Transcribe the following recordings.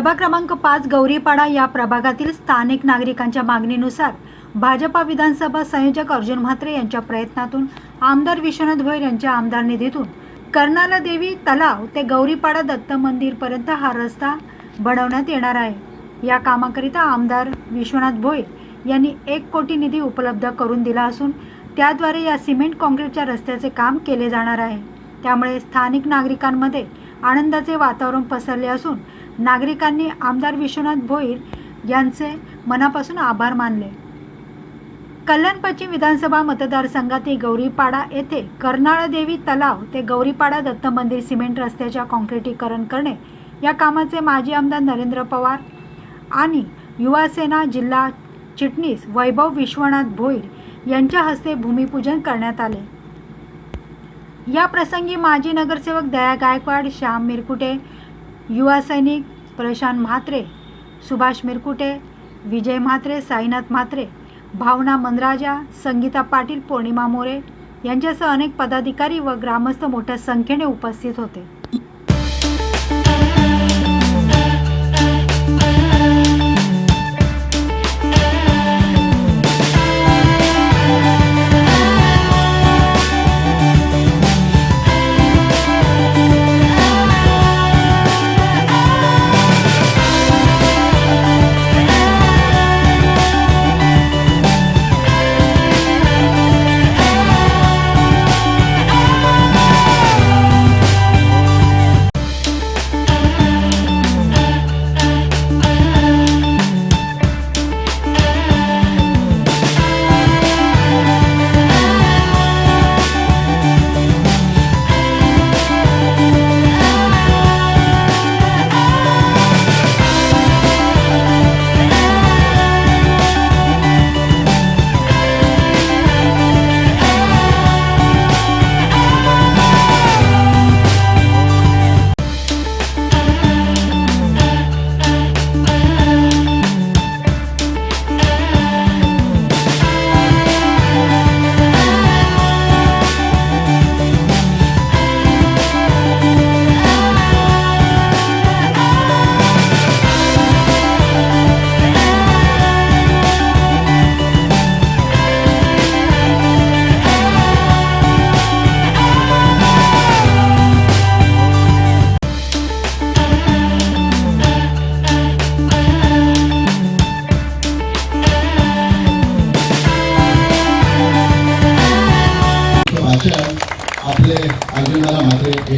प्रभाग क्रमांक पाच गौरीपाडा या प्रभागातील स्थानिक नागरिकांच्या मागणीनुसार भाजपा विधानसभा संयोजक अर्जुन म्हात्रे यांच्या प्रयत्नातून आमदार विश्वनाथ भोईर यांच्या आमदार निधीतून कर्नाला देवी तलाव ते गौरीपाडा दत्त मंदिरपर्यंत हा रस्ता बनवण्यात येणार आहे. या कामाकरिता आमदार विश्वनाथ भोईर यांनी एक कोटी निधी उपलब्ध करून दिला असून त्याद्वारे या सिमेंट काँक्रीटच्या रस्त्याचे काम केले जाणार आहे. त्यामुळे स्थानिक नागरिकांमध्ये आनंदाचे वातावरण पसरले असून नागरिकांनी आमदार विश्वनाथ भोईर यांचे मनापासून आभार मानले. कल्याण पश्चिम विधानसभा मतदारसंघातील गौरीपाडा येथे कर्नाळदेवी तलाव ते गौरीपाडा दत्त मंदिर सिमेंट रस्त्याच्या काँक्रिटीकरण करणे या कामाचे माजी आमदार नरेंद्र पवार आणि युवासेना जिल्हा चिटणीस वैभव विश्वनाथ भोईर यांच्या हस्ते भूमिपूजन करण्यात आले. या प्रसंगी माजी नगरसेवक दया गायकवाड श्याम मिरकुटे युवा सैनिक प्रशांत म्हात्रे सुभाष मिरकुटे विजय म्हात्रे साईनाथ म्हात्रे भावना मनराजा संगीता पाटील पौर्णिमा मोरे यांच्यासह अनेक पदाधिकारी व ग्रामस्थ मोठ्या संख्येने उपस्थित होते.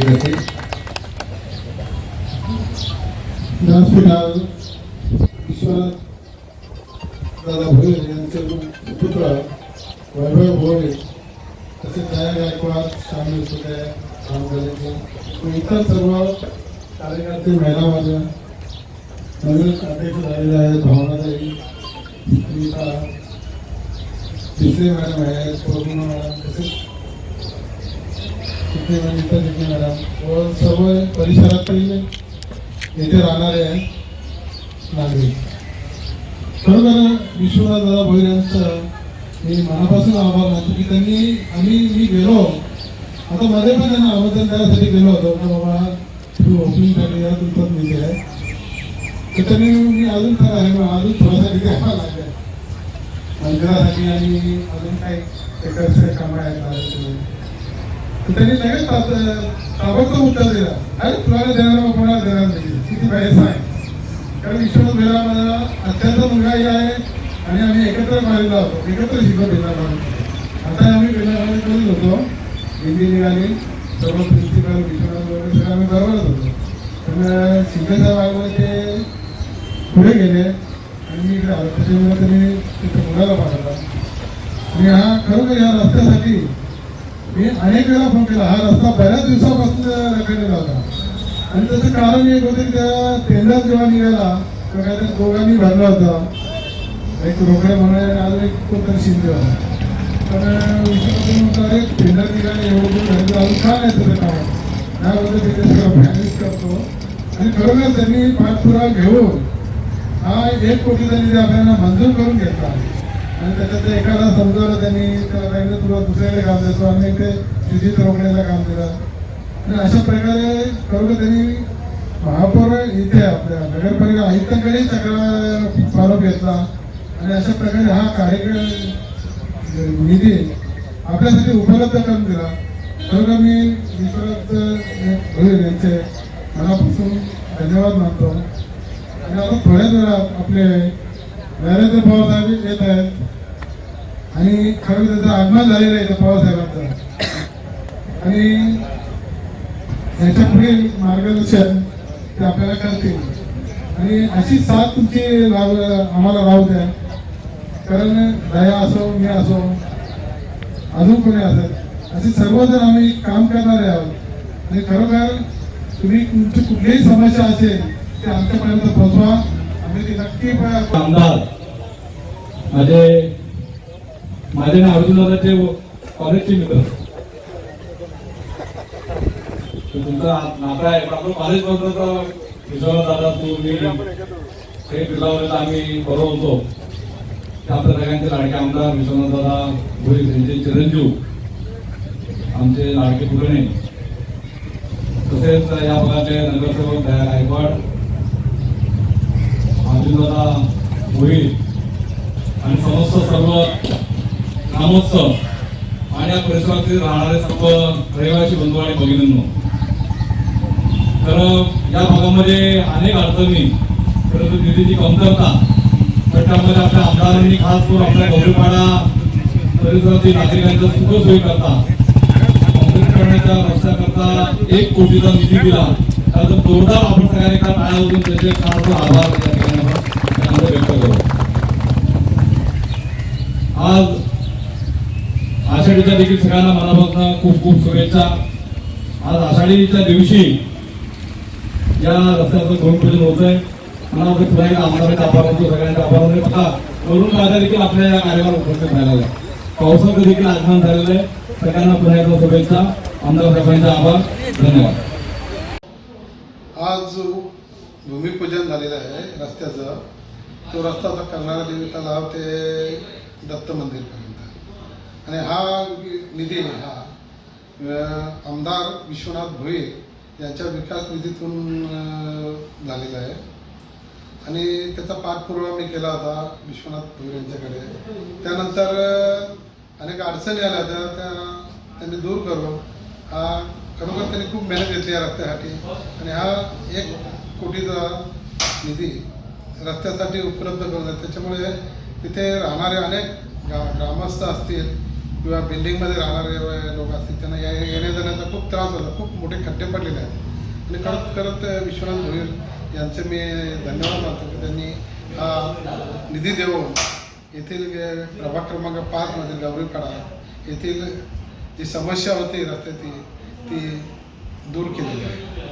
मात्र व्यासपीठावर विश्वनाथ दादा भोईर यांचे पुत्र वैभव भोळे तसेच दया गायकवाड सामील होते इतर सर्व कार्यकर्ते महिला माझ्या नवीन अध्यक्ष झालेले आहेत भावनाताई तिसरे मॅडम आहेत मॅडम तसेच तिथे मित्र तिथे मॅडम व सर्व परिसरातील येथे राहणारे नागरिक. खरोखर विश्वनाथ दादा भोईर यांचं मी मनापासून आभार मानतो की त्यांनी आम्ही मी गेलो. आता मध्ये पण त्यांना आमंत्रण द्यायसाठी गेलो होतो. का बाबा तू ओपनिंगसाठी या तुमचाच निधी आहे. तर त्यांनी मी अजून खरं आहे मग अजून थोडासा तिथे आम्हाला लागेल. मंदिरासाठी आणि अजून काही एकाच कामं आहेत त्यांनी लगेच ताबडतोब उत्तर दिलं. अरे तुला देणार मग कोणाला देणार नाही? किती पैसा आहे. कारण विश्वास भेला माझा अत्यंत मुलगाही आहे आणि आम्ही एकत्र मारलेलो होतो. एकत्र शिकत भेला आता आम्ही भेला करून होतो हिंदी निघाली. सर्व प्रिन्सिपल विश्वनाथ वगैरे सगळं आम्ही बरोबरच होतो. पण शिंदे साहेब ते पुढे गेले. आणि मी इकडे आलो. त्याच्यामुळे त्यांनी तिथे मुलाला पाठवला. आणि हा खरोखर या रस्त्यासाठी मी अनेक वेळा फोन केला. हा रस्ता बऱ्याच दिवसापासून रखडलेला होता. आणि त्याचं कारण एक होतं त्या टेंडर जेव्हा निघाला तेव्हा त्या दोघांनी भरला होता. एक रोकडे म्हणाले आणि अजून एक कोणतरी शिंदे होता. तर विश्वनाथन म्हणतो अरे टेंडर निघाले एवढं दूर अजून का नाही तुझं काम? त्याबद्दल तिथे सगळं मॅनेज करतो. आणि खरोखर त्यांनी पाठपुरावा घेऊन हा एक कोटीचा निधी आपल्याला मंजूर करून घेतला आहे. आणि त्याच्यात ते एखादा समजावलं त्यांनी त्याला सांगितलं तुला दुसऱ्याकडे काम द्यायचं आणि ते सुजित रोखण्याचं काम दिलं. आणि अशा प्रकारे खरोखर त्यांनी महापौर इथे आपल्या नगरपालिका आयुक्तांकडे तक्रार फॉलोअप घेतला. आणि अशा प्रकारे हा कार्यक्रम निधी आपल्यासाठी उपलब्ध करून दिला. खरोखर मी विश्वास होईल यांचे मनापासून धन्यवाद मानतो. आणि आता थोड्याच वेळा आपले नरेंद्र पवार साहेब येत आहेत. आणि खरं त्याचा आगमन झालेलं आहे इथं पवारसाहेबांचं आणि याच्या पुढील मार्गदर्शन ते आपल्याला करतील. आणि अशी साथ तुमची लाभ आम्हाला राहू द्या. कारण दया असो मी असो अजून कोणी असत असे सर्वजण आम्ही काम करणारे आहोत. आणि खरोखर तुम्ही तुमची कुठलीही समस्या असेल ते आमच्यापर्यंत पोहोचवा. आमदार. माझे माझे ना अर्जुनदादाचे कॉलेजचे मित्र. तुमचा नाता आहे पण आपण कॉलेज म्हणतो तर विश्वनाथ दादा तू मी हे पिल्लावर आम्ही बरोबर होतो. ते आपल्या सगळ्यांचे लाडके आमदार विश्वनाथ दादा भोईर यांचे चिरंजीव आमचे लाडके पुरणे तसेच या भागाचे नगरसेवक दया गायकवाड पूर्णता होईल. आणि समस्त सर्व ग्रामोत्सव आणि या परिसरातील राहणारे सर्व रहिवासी बंधू आणि भगिनींनो तर या भागामध्ये अनेक अडचणी परंतु निधीची कमतरता तर आपल्या आमदारांनी खास करून आपल्या गौरीपाडा परिसरातील नागरिकांच्या सुखसोयी करता करण्याच्या रस्त्याकरता एक कोटीचा निधी दिला. त्याचा जोरदार आपण सगळ्यांनी का टाळ्या त्याचे खास आभार आनंद व्यक्त करतो आज आषाढीच्या देखील सगळ्यांना मनापासून खूप खूप शुभेच्छा. आज आषाढीच्या दिवशी या रस्त्याचं भूमिपूजन होत आहे मनामध्ये पुन्हा एकदा आमदारांच्या आभार मानतो सगळ्यांच्या आभार मानतो बघा वरून माझ्या देखील आपल्या या कार्यक्रमाला उपस्थित झालेला आहे पावसाचं देखील आगमन झालेलं आहे. सगळ्यांना पुन्हा एकदा शुभेच्छा. आमदार साहेबांचा आभार. धन्यवाद. आज भूमिपूजन झालेलं आहे रस्त्याचं. तो रस्ता आता करणारा देवी तलाव ते दत्त मंदिरपर्यंत आणि हा निधी हा. आमदार विश्वनाथ भोये यांच्या विकास निधीतून झालेला आहे. आणि त्याचा पाठपुरावा मी केला होता विश्वनाथ भोईर यांच्याकडे. त्यानंतर अनेक अडचणी आल्या त्या त्या त्यांनी दूर करून हा खरोखर त्यांनी खूप मेहनत घेतली या रस्त्यासाठी. आणि हा एक कोटीचा निधी रस्त्यासाठी उपलब्ध करून देतात. त्याच्यामुळे तिथे राहणारे अनेक गा ग्रामस्थ असतील किंवा बिल्डिंगमध्ये राहणारे लोक असतील त्यांना या येण्या जाण्याचा खूप त्रास होता. खूप मोठे खड्डे पडलेले आहेत. आणि करत करत विश्वनाथ भोईर यांचे मी धन्यवाद मानतो की त्यांनी हा निधी देऊन येथील प्रभाग क्रमांक पाचमधील गौरीपाडा येथील जी समस्या होती रस्त्याची ती दूर केलेली आहे.